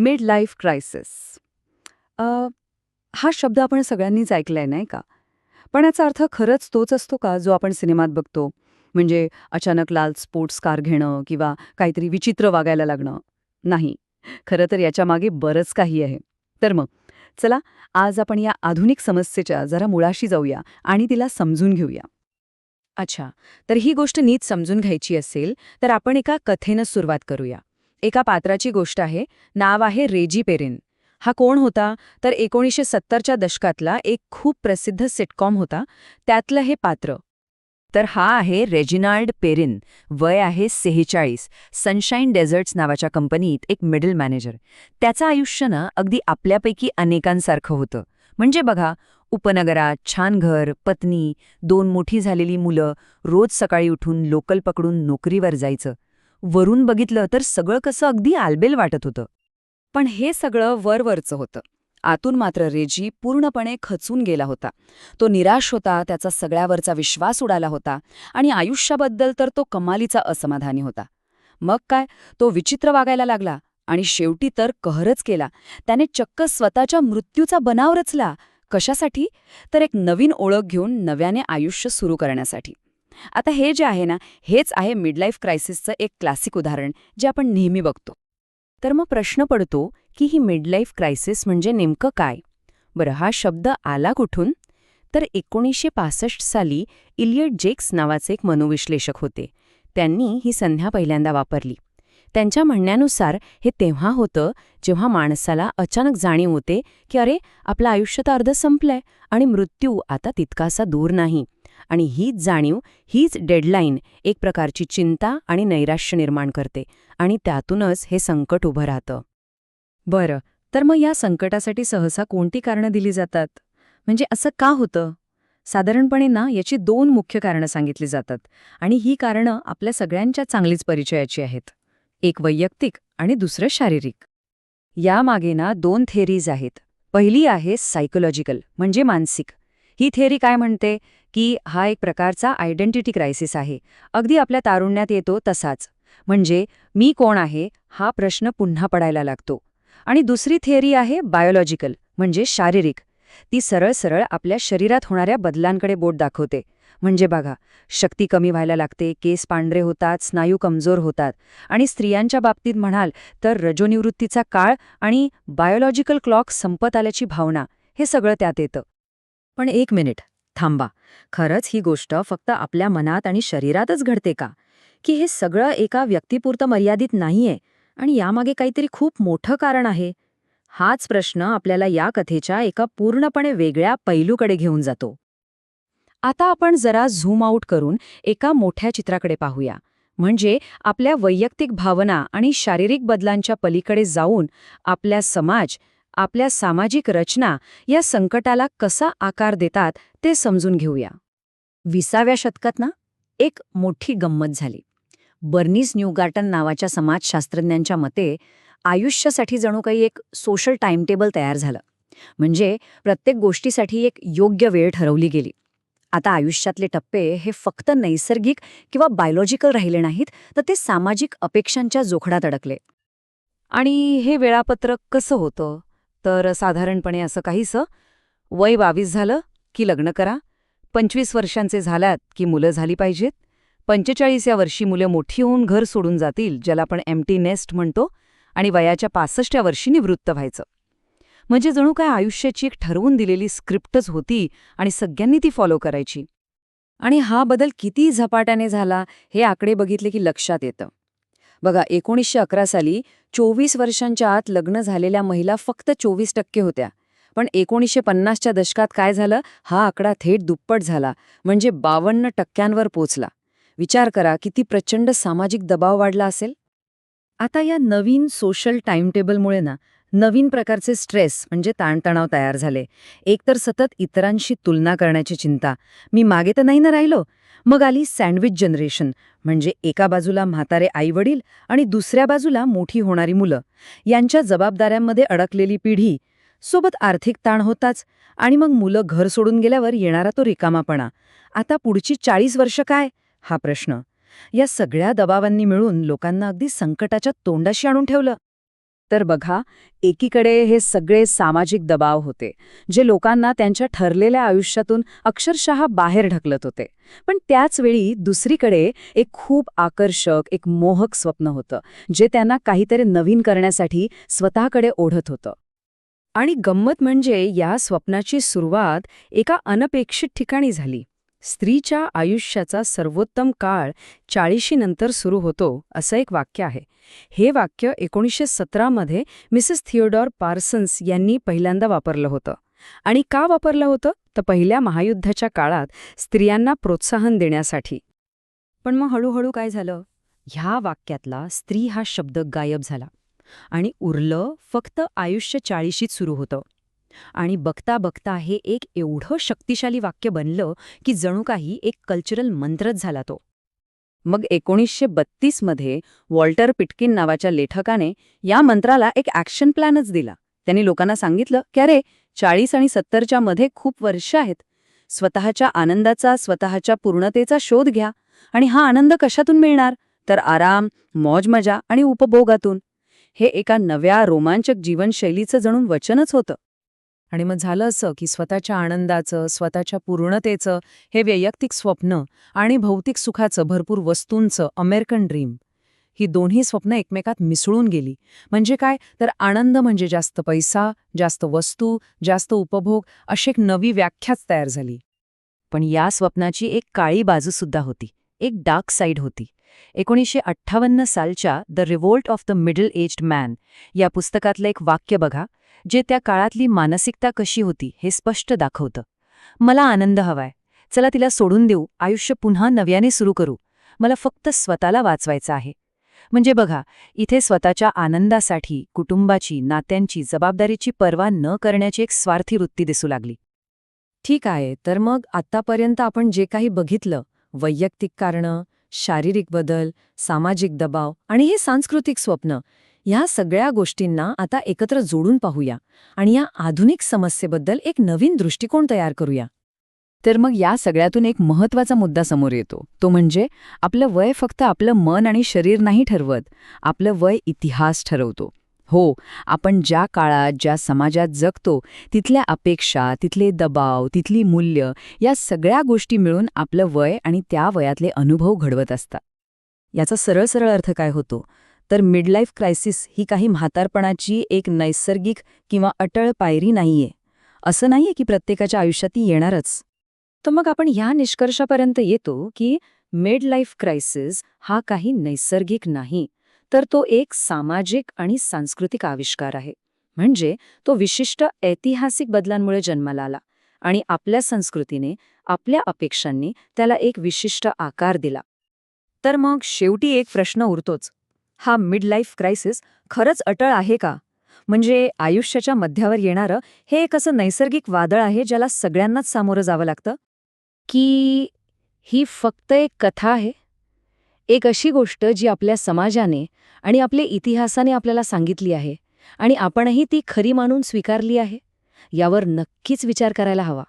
Mid life crisis हा शब्द आपण सगळ्यांनीच ऐकलाय नाही का? पण याचा अर्थ खरंच तोच असतो का जो आपण सिनेमात बघतो? म्हणजे अचानक लाल स्पोर्ट्स कार घेणं किंवा काहीतरी विचित्र वागायला लागणं? नाही. खरं तर याच्या मागे बरंच काही आहे. तर मग चला आज आपण या आधुनिक समस्येच्या जरा मुळाशी जाऊया आणि तिला समजून घेऊया. अच्छा तर ही गोष्ट नीट समजून घ्यायची असेल तर आपण एका कथेनं सुरुवात करूया. एका पात्राची गोष्ट आहे. नाव आहे रेजी पेरिन. हा कोण होता? तर एकोणीसशे सत्तरच्या दशकातला एक खूप प्रसिद्ध सिटकॉम होता. त्यातलं हे पात्र. तर हा आहे रेजिनाल्ड पेरिन. वय आहे सेहेचाळीस. सनशाईन डेझर्ट्स नावाच्या कंपनीत एक मिडल मॅनेजर. त्याचं आयुष्य ना अगदी आपल्यापैकी अनेकांसारखं होतं. म्हणजे बघा उपनगरात छान घर पत्नी दोन मोठी झालेली मुलं रोज सकाळी उठून लोकल पकडून नोकरीवर जायचं. वरून बघितलं तर सगळं कसं अगदी आलबेल वाटत होतं. पण हे सगळं वरवरचं होतं. आतून मात्र रेजी पूर्णपणे खचून गेला होता. तो निराश होता त्याचा सगळ्यावरचा विश्वास उडाला होता आणि आयुष्याबद्दल तर तो कमालीचा असमाधानी होता. मग काय? तो विचित्र वागायला लागला आणि शेवटी तर कहरच केला. त्याने चक्क स्वतःच्या मृत्यूचा बनाव रचला. कशासाठी? तर एक नवीन ओळख घेऊन नव्याने आयुष्य सुरू करण्यासाठी. आता हे जे आहे ना हेच आहे मिडलाईफ क्रायसिसचं एक क्लासिक उदाहरण जे आपण नेहमी बघतो. तर मग प्रश्न पडतो की ही मिडलाईफ क्रायसिस म्हणजे नेमकं काय? बरं हा शब्द आला कुठून? तर एकोणीसशे पासष्ट साली इलियट जेक्स नावाचे एक मनोविश्लेषक होते. त्यांनी ही संध्या पहिल्यांदा वापरली. त्यांच्या म्हणण्यानुसार हे तेव्हा होतं जेव्हा माणसाला अचानक जाणीव होते की अरे आपलं आयुष्य तर अर्ध संपलंय आणि मृत्यू आता तितकासा दूर नाही. आणि हीच जाणीव हीच डेडलाईन एक प्रकारची चिंता आणि नैराश्य निर्माण करते आणि त्यातूनच हे संकट उभं राहतं. बरं तर मग या संकटासाठी सहसा कोणती कारणं दिली जातात? म्हणजे असं का होतं? साधारणपणे ना याची दोन मुख्य कारणं सांगितली जातात आणि ही कारणं आपल्या सगळ्यांच्या चांगलीच परिचयाची आहेत. एक वैयक्तिक आणि दुसरं शारीरिक. यामागे ना दोन थेरीज आहेत. पहिली आहे सायकोलॉजिकल म्हणजे मानसिक. ही थेरी काय म्हणते? की हा एक प्रकारचा आयडेंटिटी क्रायसिस आहे. अगदी आपल्या तारुण्यात येतो तसाच. म्हणजे मी कोण आहे हा प्रश्न पुन्हा पडायला लागतो. आणि दुसरी थिअरी आहे बायोलॉजिकल म्हणजे शारीरिक. ती सरळ सरळ आपल्या शरीरात होणाऱ्या बदलांकडे बोट दाखवते. म्हणजे बघा शक्ती कमी व्हायला लागते केस पांढरे होतात स्नायू कमजोर होतात. आणि स्त्रियांच्या बाबतीत म्हणाल तर रजोनिवृत्तीचा काळ आणि बायोलॉजिकल क्लॉक संपत आल्याची भावना हे सगळं त्यात येतं. पण एक मिनिट थांबा. खरंच ही गोष्ट फक्त आपल्या मनात आणि शरीरातच घडते का? की हे सगळं एका व्यक्तीपुरतं मर्यादित नाहीये आणि यामागे काहीतरी खूप मोठं कारण आहे? हाच प्रश्न आपल्याला या कथेच्या एका पूर्णपणे वेगळ्या पैलूकडे घेऊन जातो. आता आपण जरा झूम आऊट करून एका मोठ्या चित्राकडे पाहूया. म्हणजे आपल्या वैयक्तिक भावना आणि शारीरिक बदलांच्या पलीकडे जाऊन आपल्या समाज आपल्या सामाजिक रचना या संकटाला कसा आकार देतात ते समजून घेऊया. विसाव्या शतकात ना एक मोठी गंमत झाली. बर्नीस न्यूगार्टन नावाच्या समाजशास्त्रज्ञांच्या मते आयुष्यासाठी जणू काही एक सोशल टाइमटेबल तयार झालं. म्हणजे प्रत्येक गोष्टीसाठी एक योग्य वेळ ठरवली गेली. आता आयुष्यातले टप्पे हे फक्त नैसर्गिक किंवा बायोलॉजिकल राहिले नाहीत तर ते सामाजिक अपेक्षांच्या जोखडात अडकले. आणि हे वेळापत्रक कसं होतं? तर साधारणपणे असं काहीसं? वय बावीस झालं की लग्न करा. पंचवीस वर्षांचे झाल्यात की मुलं झाली पाहिजेत. पंचेचाळीस या वर्षी मुलं मोठी होऊन घर सोडून जातील ज्याला आपण एमटी नेस्ट म्हणतो आणि वयाच्या पासष्टव्या वर्षी निवृत्त व्हायचं. म्हणजे जणू काय आयुष्याची एक ठरवून दिलेली स्क्रिप्टच होती आणि सगळ्यांनी ती फॉलो करायची. आणि हा बदल किती झपाट्याने झाला हे आकडे बघितले की लक्षात येतं. बघा एकोणीसशे अकरा साली चोवीस वर्षांच्या आत लग्न झालेल्या महिला फक्त चोवीस टक्के होत्या. पण एकोणीसशे पन्नासच्या दशकात काय झालं? हा आकडा थेट दुप्पट झाला. म्हणजे बावन्न टक्क्यांवर पोचला. विचार करा किती प्रचंड सामाजिक दबाव वाढला असेल? आता या नवीन सोशल टाइमटेबलमुळे ना नवीन प्रकारचे स्ट्रेस म्हणजे ताणतणाव तयार झाले. एकतर सतत इतरांशी तुलना करण्याची चिंता. मी मागे तर नाही ना राहिलो. मग आली सँडविच जनरेशन. म्हणजे एका बाजूला म्हातारे आईवडील आणि दुसऱ्या बाजूला मोठी होणारी मुलं. यांच्या जबाबदाऱ्यांमध्ये अडकलेली पिढी सोबत आर्थिक ताण होताच आणि मग मुलं घर सोडून गेल्यावर येणारा तो रिकामापणा. आता पुढची चाळीस वर्ष काय? हा प्रश्न. या सगळ्या दबावांनी मिळून लोकांना अगदी संकटाच्या तोंडाशी आणून ठेवलं. तर बघा एकीकडे हे सगळे सामाजिक दबाव होते जे लोकांना त्यांच्या ठरलेल्या आयुष्यातून अक्षरशः बाहेर ढकलत होते. पण त्याच वेळी दुसरीकडे एक खूप आकर्षक एक मोहक स्वप्न होतं जे त्यांना काहीतरी नवीन करण्यासाठी स्वतःकडे ओढत होतं. आणि गंमत म्हणजे या स्वप्नाची सुरुवात एका अनपेक्षित ठिकाणी झाली. स्त्रीच्या आयुष्याचा सर्वोत्तम काळ चाळीशीनंतर सुरू होतो असं एक वाक्य आहे. हे वाक्य एकोणीसशे सतरामध्ये मिसेस थिओडॉर पार्सन्स यांनी पहिल्यांदा वापरलं होतं. आणि का वापरलं होतं? तर पहिल्या महायुद्धाच्या काळात स्त्रियांना प्रोत्साहन देण्यासाठी. पण मग हळूहळू काय झालं? ह्या वाक्यातला स्त्री हा शब्द गायब झाला. आणि उरलं फक्त आयुष्य चाळीशीत सुरू होतं. आणि बघता बघता हे एक एवढं शक्तिशाली वाक्य बनलं की जणू काही एक कल्चरल मंत्रच झाला तो. मग एकोणीसशे बत्तीसमध्ये वॉल्टर पिटकिन नावाच्या लेखकाने या मंत्राला एक ॲक्शन प्लॅनच दिला. त्यांनी लोकांना सांगितलं की अरे चाळीस आणि सत्तरच्या मध्ये खूप वर्ष आहेत. स्वतःच्या आनंदाचा स्वतःच्या पूर्णतेचा शोध घ्या. आणि हा आनंद कशातून मिळणार? तर आराम मौजमजा आणि उपभोगातून. हे एका नव्या रोमांचक जीवनशैलीचं जणून वचनच होतं. आणि मग झालं असं की स्वतःच्या आनंदाचं स्वतःच्या पूर्णतेचं हे वैयक्तिक स्वप्न आणि भौतिक सुखाचं भरपूर वस्तूंचं अमेरिकन ड्रीम ही दोन्ही स्वप्न एकमेकात मिसळून गेली. म्हणजे काय? तर आनंद म्हणजे जास्त पैसा जास्त वस्तू जास्त उपभोग अशी एक नवी व्याख्याच तयार झाली. पण या स्वप्नाची एक काळी बाजूसुद्धा होती. एक डार्क साईड होती. एकोणीसशे अठ्ठावन्न सालच्या the revolt of the middle aged man या पुस्तकातलं एक वाक्य बघा जे त्या काळातली मानसिकता कशी होती हे स्पष्ट दाखवतं. मला आनंद हवाय. चला तिला सोडून देऊ. आयुष्य पुन्हा नव्याने सुरू करू. मला फक्त स्वतःला वाचवायचं आहे. म्हणजे बघा इथे स्वतःच्या आनंदासाठी कुटुंबाची नात्यांची जबाबदारीची पर्वा न करण्याची एक स्वार्थी वृत्ती दिसू लागली. ठीक आहे तर मग आतापर्यंत आपण जे काही बघितलं वैयक्तिक कारणं शारीरिक बदल सामाजिक दबाव आणि हे सांस्कृतिक स्वप्न ह्या सगळ्या गोष्टींना आता एकत्र जोडून पाहूया आणि या आधुनिक समस्येबद्दल एक नवीन दृष्टिकोन तयार करूया. तर मग या सगळ्यातून एक महत्त्वाचा मुद्दा समोर येतो. तो म्हणजे आपलं वय फक्त आपलं मन आणि शरीर नाही ठरवत आपलं वय इतिहास ठरवतो. हो आपण ज्या काळात ज्या समाजात जगतो तिथल्या अपेक्षा तिथले दबाव तिथली मूल्य या सगळ्या गोष्टी मिळून आपलं वय आणि त्या वयातले अनुभव घडवत असतात. याचा सरळ सरळ अर्थ काय होतो? तर मिडलाईफ क्रायसिस ही काही म्हातारपणाची एक नैसर्गिक किंवा अटळ पायरी नाहीये. असं नाहीये की प्रत्येकाच्या आयुष्यात ती येणारच. तर मग आपण ह्या निष्कर्षापर्यंत येतो की मिड लाईफ क्रायसिस हा काही नैसर्गिक नाही. तर तो एक सामाजिक आणि सांस्कृतिक आविष्कार आहे. म्हणजे तो विशिष्ट ऐतिहासिक बदलांमुळे जन्माला आला आणि आपल्या संस्कृतीने आपल्या अपेक्षांनी त्याला एक विशिष्ट आकार दिला. तर मग शेवटी एक प्रश्न उरतोच. हा मिड लाईफ क्रायसिस खरंच अटळ आहे का? म्हणजे आयुष्याच्या मध्यावर येणारं हे एक असं नैसर्गिक वादळ आहे ज्याला सगळ्यांनाच सामोरं जावं लागतं? की ही फक्त एक कथा आहे? एक अशी गोष्ट जी आपल्या समाजाने आणि आपल्या इतिहासाने आपल्याला सांगितली आहे आणि आपणही ती खरी मानून स्वीकारली आहे यावर नक्कीच विचार करायला हवा.